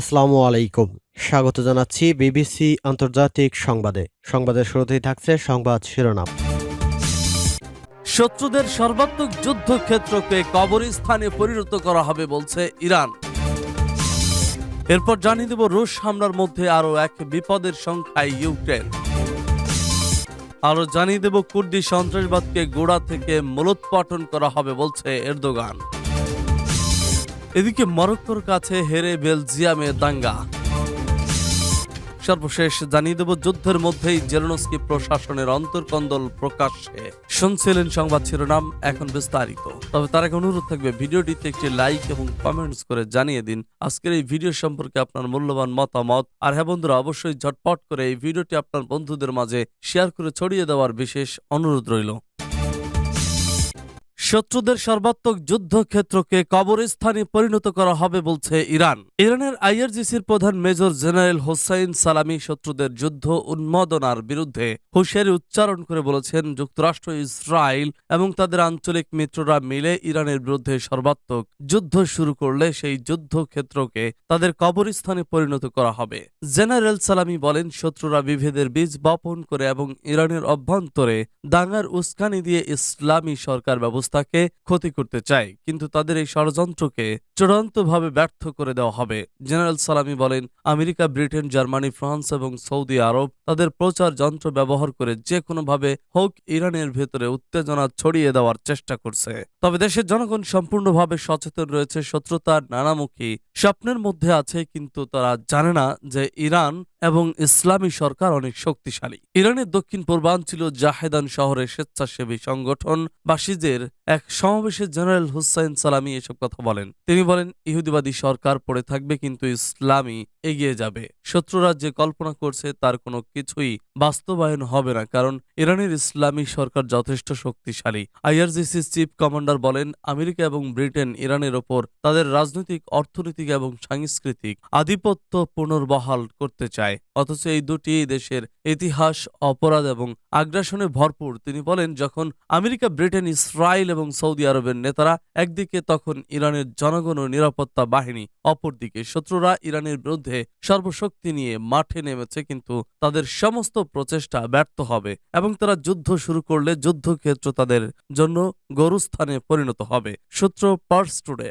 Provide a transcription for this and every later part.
আসসালামু আলাইকুম। স্বাগত জানাচ্ছি বিবিসি আন্তর্জাতিক সংবাদে। সংবাদের শুরুতেই থাকছে সংবাদ শিরোনাম। শত্রুদের সর্বাত্মক যুদ্ধক্ষেত্রকে কবরস্থানে পরিণত করা হবে বলছে ইরান। এরপর জানিয়ে দেব রুশ হামলার মধ্যে আরও এক বিপদের সংখ্যায় ইউক্রেন। আরও জানিয়ে দেব কুর্দি সন্ত্রাসবাদকে গোড়া থেকে মূলোৎপাটন করা হবে বলছে এরদোগান। এদিকে মরক্কোর কাছে হেরে বেলজিয়ামে দাঙ্গা। সর্বশেষ জানিয়ে দেব, যুদ্ধের মধ্যেই জেলনস্কি প্রশাসনের অন্তর্কন্দল প্রকাশ্যে। শুনছিলেন সংবাদ শিরোনাম, এখন বিস্তারিত। তবে তার এক অনুরোধ থাকবে, ভিডিওটিতে একটি লাইক এবং কমেন্টস করে জানিয়ে দিন, আজকের এই ভিডিও সম্পর্কে আপনার মূল্যবান মতামত। আর হ্যাঁ বন্ধুরা, অবশ্যই ঝটপট করে এই ভিডিওটি আপনার বন্ধুদের মাঝে শেয়ার করে ছড়িয়ে দেওয়ার বিশেষ অনুরোধ রইল। শত্রুদের সর্বাত্মক যুদ্ধক্ষেত্রকে কবরস্থানে পরিণত করা হবে বলছে ইরান। ইরানের আইআরজিসির প্রধান মেজর জেনারেল হোসাইন সালামি শত্রুদের যুদ্ধ উন্মোদনার বিরুদ্ধে হুঁশিয়ারি উচ্চারণ করে বলেছেন, যুক্তরাষ্ট্র, ইসরায়েল এবং তাদের আঞ্চলিক মিত্ররা মিলে ইরানের বিরুদ্ধে সর্বাত্মক যুদ্ধ শুরু করলে সেই যুদ্ধক্ষেত্রকে তাদের কবরস্থানে পরিণত করা হবে। জেনারেল সালামি বলেন, শত্রুরা বিভেদের বীজ বপন করে এবং ইরানের অভ্যন্তরে দাঙ্গার উস্কানি দিয়ে ইসলামী সরকার ব্যবস্থাকে ক্ষতি করতে চায়, কিন্তু তাদের এই ষড়যন্ত্রকে চূড়ান্তভাবে ব্যর্থ করে দেওয়া হবে। জেনারেল সালামি বলেন, আমেরিকা, ব্রিটেন, জার্মানি, ফ্রান্স এবং সৌদি আরব তাদের প্রচার যন্ত্র ব্যবহার করে যে কোনোভাবে হোক ইরানের ভেতরে উত্তেজনা ছড়িয়ে দেওয়ার চেষ্টা করছে। তবে দেশের জনগণ সম্পূর্ণভাবে সচেতন রয়েছে, শত্রুতার নানামুখী স্বপ্নের মধ্যে আছে, কিন্তু তারা জানে না যে ইরান এবং ইসলামী সরকার অনেক শক্তিশালী। ইরানের দক্ষিণ পূর্বাঞ্চল জাহেদান শহরের স্বেচ্ছাসেবী সংগঠন বাসিজের এক সমাবেশে জেনারেল হুসাইন সালামি এসব কথা বলেন। তিনি বলেন, ইহুদিবাদী সরকার পড়ে থাকবে কিন্তু ইসলামী এগিয়ে যাবে। শত্রুরা যে কল্পনা করছে তার কোনো কিছুই বাস্তবায়ন হবে না, কারণ ইরানের ইসলামী সরকার যথেষ্ট শক্তিশালী। আইআরজিসি চিফ কমান্ডার বলেন, আমেরিকা এবং ব্রিটেন ইরানের ওপর তাদের রাজনৈতিক, অর্থনৈতিক এবং সাংস্কৃতিক আধিপত্য পুনর্বহাল করতে চায়। অথচ এই দুটি দেশের ইতিহাস, অপরাধ এবং আগ্রাসনে ভরপুর। তিনি বলেন, যখন আমেরিকা, ব্রিটেন, ইসরায়েল এবং সৌদি আরবের নেতারা একদিকে, তখন ইরানের জনগণ ও নিরাপত্তা বাহিনী, অপরদিকে শত্রুরা ইরানের বিরুদ্ধে সর্বশক্তি নিয়ে মাঠে নেমেছে, কিন্তু তাদের সমস্ত প্রচেষ্টা ব্যর্থ হবে এবং তারা যুদ্ধ শুরু করলে যুদ্ধক্ষেত্র তাদের জন্য গরুস্থানে পরিণত হবে। সূত্র পার্স টুডে।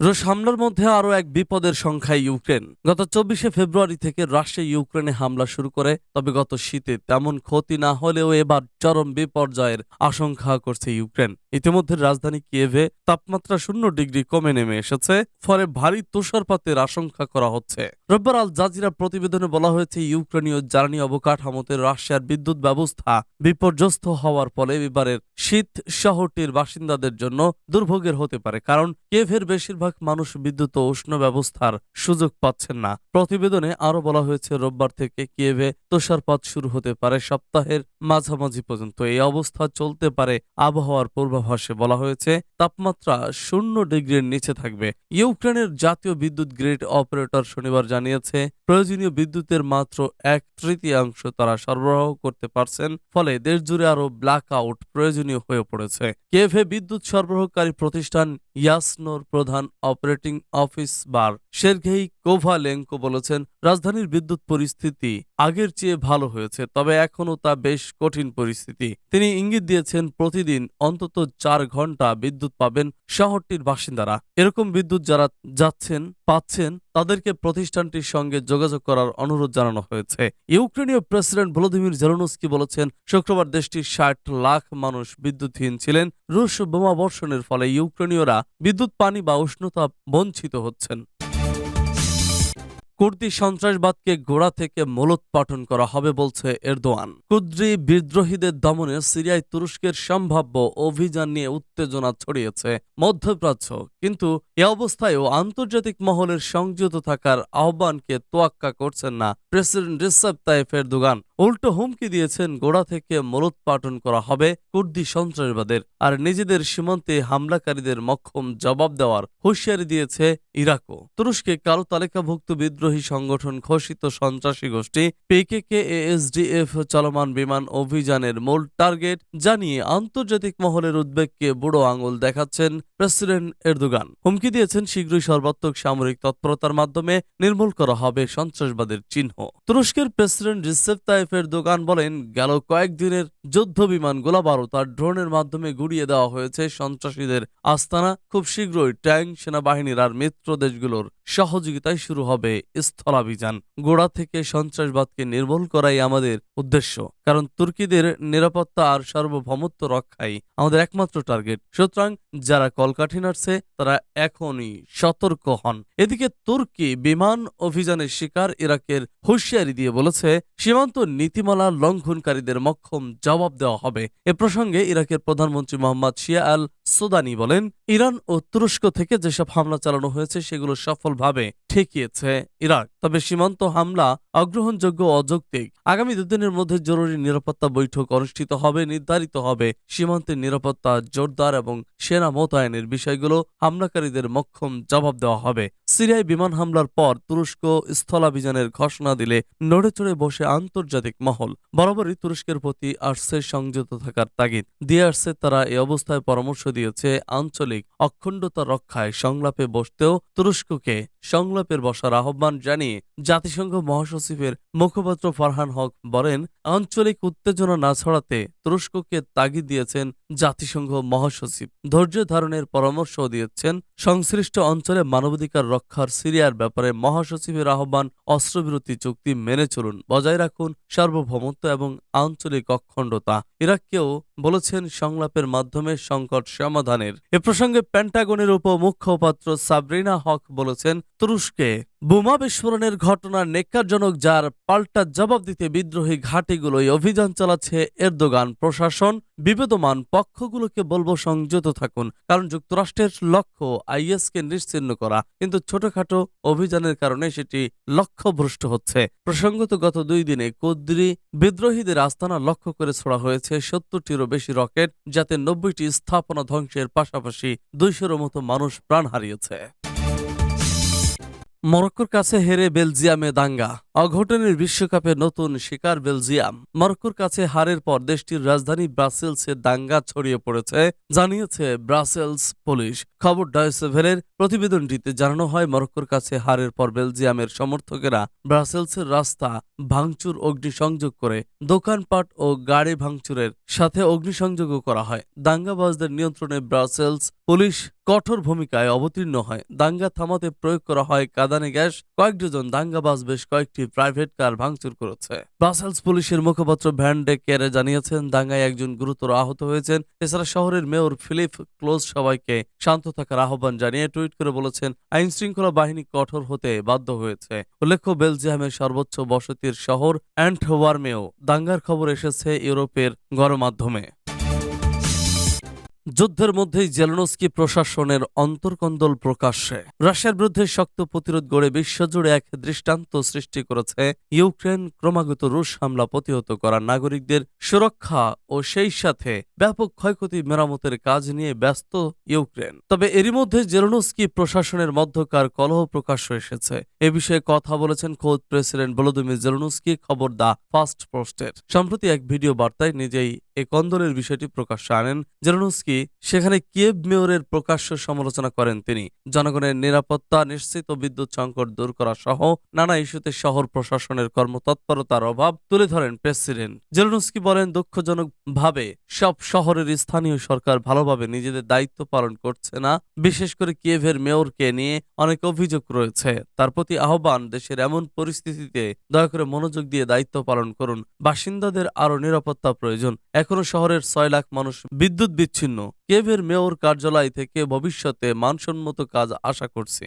রুশ হামলার মধ্যে আরও এক বিপদের সংখ্যায় ইউক্রেন। গত চব্বিশে ফেব্রুয়ারি থেকে রাশিয়া ইউক্রেনে হামলা শুরু করে, তবে গত শীতে তেমন ক্ষতি না হলেও এবার চরম বিপর্যয়ের আশঙ্কা করছে ইউক্রেন। ইতিমধ্যে রাজধানী কিয়েভে তাপমাত্রা শূন্য ডিগ্রি কমে নেমে এসেছে, ফলে ভারী তুষারপাতের আশঙ্কা করা হচ্ছে। রোববার আল জাজিরা প্রতিবেদনে বলা হয়েছে, ইউক্রেনীয় জ্বালানি অবকাঠামোতে রাশিয়ার বিদ্যুৎ ব্যবস্থা বিপর্যস্ত হওয়ার ফলে এবারের শীত শহরটির বাসিন্দাদের জন্য দুর্ভোগের হতে পারে, কারণ কিয়েভের বেশিরভাগ মানুষ বিদ্যুৎ ও উষ্ণ ব্যবস্থার সুযোগ পাচ্ছেন না। প্রতিবেদনে আরও বলা হয়েছে, রোববার থেকে কিয়েভে তুষারপাত শুরু হতে পারে সপ্তাহের মাঝামাঝি পর্যন্ত এই অবস্থা চলতে পারে। আবহাওয়ার পূর্বাভাসে বলা হয়েছে, তাপমাত্রা শূন্য ডিগ্রির নিচে থাকবে। ইউক্রেনের জাতীয় বিদ্যুৎ গ্রিড অপারেটর শনিবার জানিয়েছে, প্রয়োজনীয় বিদ্যুতের মাত্র এক তৃতীয়াংশ তারা সরবরাহ করতে পারছেন, ফলে দেশ জুড়ে আরও ব্ল্যাক আউট প্রয়োজনীয় হয়ে পড়েছে। কেভে বিদ্যুৎ সরবরাহকারী প্রতিষ্ঠান ইয়াসনোর প্রধান operating officer Sergei Kovalenko বলেছেন, রাজধানীর বিদ্যুৎ পরিস্থিতি আগের চেয়ে ভালো হয়েছে, তবে এখনও তা বেশ কঠিন পরিস্থিতি। তিনি ইঙ্গিত দিয়েছেন, প্রতিদিন অন্তত চার ঘণ্টা বিদ্যুৎ পাবেন শহরটির বাসিন্দারা। এরকম বিদ্যুৎ যারা যাচ্ছেন, পাচ্ছেন, তাদেরকে প্রতিষ্ঠানটির সঙ্গে যোগাযোগ করার অনুরোধ জানানো হয়েছে। ইউক্রেনীয় প্রেসিডেন্ট ভলোদিমির জেলনস্কি বলেছেন, শুক্রবার দেশটির ষাট লাখ মানুষ বিদ্যুৎহীন ছিলেন। রুশ বোমা বর্ষণের ফলে ইউক্রেনীয়রা বিদ্যুৎ, পানি বা উষ্ণতা বঞ্চিত হচ্ছেন। কুর্দি সন্ত্রাসবাদকে গোড়া থেকে মূলোৎপাটন করা হবে বলছে এরদোয়ান। কুদ্রি বিদ্রোহীদের দমনে সিরিয়ায় তুরস্কের সম্ভাব্য অভিযান নিয়ে উত্তেজনা ছড়িয়েছে মধ্যপ্রাচ্য। কিন্তু এ অবস্থায়ও আন্তর্জাতিক মহলের সংযত থাকার আহ্বানকে তোয়াক্কা করছেন না প্রেসিডেন্ট রিসেপ তাইফ এরদোগান। উল্টো হুমকি দিয়েছেন গোড়া থেকে মূলোৎপাটন করা হবে কুর্দি সন্ত্রাসবাদের আর নিজেদের সীমান্তে হামলাকারীদের মক্ষম জবাব দেওয়ার হুঁশিয়ারি দিয়েছে ইরাকও। তুরস্কে কালো তালিকাভুক্ত বিদ্রোহী সংগঠন ঘোষিত সন্ত্রাসী গোষ্ঠী পিকেকে এএসডিএফ চলমান বিমান অভিযানের মূল টার্গেট জানিয়ে আন্তর্জাতিক মহলের উদ্বেগকে বুড়ো আঙুল দেখাচ্ছেন প্রেসিডেন্ট এরদোগান। হুমকি দিয়েছেন শীঘ্রই সর্বাত্মক সামরিক তৎপরতার মাধ্যমে নির্মূল করা হবে সন্ত্রাসবাদের চিহ্ন। তুরস্কের প্রেসিডেন্ট রিসেপ তাইফ এরদোগান বলেন, গেল কয়েকদিনের যুদ্ধ বিমান গোলাবারুদ আর ড্রোনের মাধ্যমে গুড়িয়ে দেওয়া হয়েছে। সন্ত্রাসীদের আস্তানা খুব শীঘ্রই ট্যাঙ্ক সেনাবাহিনীর আর মিত্র দেশগুলোর সহযোগিতায় শুরু হবে স্থলাভিযান। গোড়া থেকে সন্ত্রাসবাদকে নির্মূল করাই আমাদের উদ্দেশ্য, কারণ তুর্কিদের নিরাপত্তা আর সার্বভৌমত্ব রক্ষাই আমাদের একমাত্র টার্গেট। সুতরাং যারা কলকাঠি নাড়ছে, তারা এখনই সতর্ক হন। এদিকে তুর্কি বিমান অভিযানের শিকার ইরাকের হুঁশিয়ারি দিয়ে বলেছে, সীমান্ত নীতিমালা লঙ্ঘনকারীদের মক্ষম জবাব দেওয়া হবে। এ প্রসঙ্গে ইরাকের প্রধানমন্ত্রী মোহাম্মদ শিয়া আল সুদানি বলেন, ইরান ও তুরস্ক থেকে যেসব হামলা চালানো হয়েছে, সেগুলো সফলভাবে ঠেকিয়েছে ইরাক। তবে সীমান্ত হামলা অগ্রহণযোগ্য অযৌক্তিক। আগামী দুদিনের মধ্যে জরুরি নিরাপত্তা বৈঠক অনুষ্ঠিত হবে, নির্ধারিত হবে সীমান্তের নিরাপত্তা, জোরদার এবং সেনা মোতায়েনের বিষয়গুলো। হামলাকারীদের মক্ষম জবাব দেওয়া হবে। সিরিয়ায় বিমান হামলার পর তুরস্ক স্থলাভিযানের ঘোষণা দিলে নড়ে চড়ে বসে আন্তর্জাতিক মহল। বরাবরই তুরস্কের প্রতি আসছে সংযত থাকার তাগিদ। দিয়ে আসছে তারা এ অবস্থায় পরামর্শ দিয়েছে আঞ্চলিক অখণ্ডতা রক্ষায় সংলাপে বসতেও তুরস্ককে সংলাপের বসার আহ্বান জানিয়ে জাতিসংঘ মহাসচিবের মুখপাত্র ফারহান হক বলেন, আঞ্চলিক উত্তেজনা না ছড়াতে তুরস্ককে তাগিদ দিয়েছেন জাতিসংঘ মহাসচিব। ধৈর্য ধারণের পরামর্শ দিয়েছেন সংশ্লিষ্ট অঞ্চলে মানবাধিকার রক্ষার সিরিয়ার ব্যাপারে মহাসচিবের আহ্বান, অস্ত্রবিরতি চুক্তি মেনে চলুন, বজায় রাখুন সার্বভৌমত্ব এবং আঞ্চলিক অখণ্ডতা। ইরাককেও বলেছেন সংলাপের মাধ্যমে সংকট সমাধানের। এ প্রসঙ্গে প্যান্টাগনের উপ মুখপাত্র সাবরিনা হক বলেছেন তুরস্কে বোমা বিস্ফোরণের ঘটনা নেককারজনক যার পাল্টা জবাব দিতে বিদ্রোহী ঘাঁটিগুলোই অভিযান চালাচ্ছে এরদোগান প্রশাসন, বিবেদমান পক্ষগুলোকে বলব সংযত থাকুন, কারণ যুক্তরাষ্ট্রের লক্ষ্য আইএসকে নিশ্চিহ্ন করা, কিন্তু ছোটখাটো অভিযানের কারণে সেটি লক্ষ্যভ্রষ্ট হচ্ছে। প্রসঙ্গত গত দুই দিনে কুদ্রি বিদ্রোহীদের আস্তানা লক্ষ্য করে ছোড়া হয়েছে সত্তরটিরও বেশি রকেট, যাতে নব্বইটি স্থাপনা ধ্বংসের পাশাপাশি দুইশোর মতো মানুষ প্রাণ হারিয়েছে। মরক্কোর কাছে হেরে বেলজিয়ামে দাঙ্গা। অঘটনের বিশ্বকাপে নতুন শিকার বেলজিয়াম। মরক্কোর কাছে হারের পর দেশটির রাজধানী ব্রাসেলসে দাঙ্গা ছড়িয়ে পড়েছে, জানিয়েছে ব্রাসেলস পুলিশ। খবর ডয়সেভেলের প্রতিবেদনটিতে জানানো হয়, মরক্কোর কাছে হারের পর বেলজিয়ামের সমর্থকেরা ব্রাসেলসের রাস্তা ভাঙচুর, অগ্নিসংযোগ করে দোকানপাট ও গাড়ি ভাঙচুরের সাথে অগ্নিসংযোগও করা হয়। দাঙ্গাবাজদের নিয়ন্ত্রণে ব্রাসেলস পুলিশ কঠোর ভূমিকায় অবতীর্ণ হয়। দাঙ্গা থামাতে প্রয়োগ করা হয় কাদানে গ্যাস কয়েক ডজন দাঙ্গাবাজ বেশ কয়েকটি প্রাইভেট কার ভাঙচুর করেছে। ব্রাসেলস পুলিশের মুখপাত্র ভ্যান ডে কেরে জানিয়েছেন, দাঙ্গায় একজন গুরুতর আহত হয়েছেন। এছাড়া শহরের মেয়র ফিলিপ ক্লোজ সবাইকে শান্ত থাকার আহ্বান জানিয়ে টুইট করে বলেছেন আইন শৃঙ্খলা বাহিনী কঠোর হতে বাধ্য হয়েছে। উল্লেখ্য, বেলজিয়ামের সর্বোচ্চ বসতির শহর অ্যান্টওয়ার্মেও দাঙ্গার খবর এসেছে ইউরোপের গণমাধ্যমে। যুদ্ধের মধ্যেই জেলনস্কি প্রশাসনের অন্তর্কন্দল প্রকাশ্যে। রাশিয়ার বিরুদ্ধে শক্ত প্রতিরোধ গড়ে বিশ্বজুড়ে এক দৃষ্টান্ত সৃষ্টি করেছে ইউক্রেন, ক্রমাগত রুশ হামলা প্রতিহত করা নাগরিকদের সুরক্ষা ও সেই সাথে ব্যাপক ক্ষয়ক্ষতি মেরামতের কাজ নিয়ে ব্যস্ত ইউক্রেন। তবে এরই মধ্যে জেলনস্কি প্রশাসনের মধ্যকার কলহ প্রকাশ্য এসেছে। এ বিষয়ে কথা বলেছেন খোদ প্রেসিডেন্ট ভলোদিমির জেলনস্কি খবর দা ফার্স্ট পোস্টের। সম্প্রতি এক ভিডিও বার্তায় নিজেই এ কন্দলের বিষয়টি প্রকাশ্যে আনেন। জেলনস্কি সেখানে কিয়েভ মেয়রের প্রকাশ্য সমালোচনা করেন তিনি। জনগণের নিরাপত্তা নিশ্চিত বিদ্যুৎ সংকট দূর করা সহ নানা ইস্যুতে শহর প্রশাসনের কর্মতৎপরতার অভাব তুলে ধরেন প্রেসিডেন্ট। জেলনস্কি বলেন, দুঃখজনকভাবে সব শহরের স্থানীয় সরকার ভালোভাবে নিজেদের দায়িত্ব পালন করছে না। বিশেষ করে কিয়েভের মেয়রকে নিয়ে অনেক অভিযোগ রয়েছে। তার প্রতি আহ্বান, দেশের এমন পরিস্থিতিতে দয়া করে মনোযোগ দিয়ে দায়িত্ব পালন করুন। বাসিন্দাদের আরও নিরাপত্তা প্রয়োজন। এখনও শহরের ছয় লাখ মানুষ বিদ্যুৎ বিচ্ছিন্ন। কেভের মেয়র কার্যালয় থেকে ভবিষ্যতে মানসম্মত কাজ আশা করছি।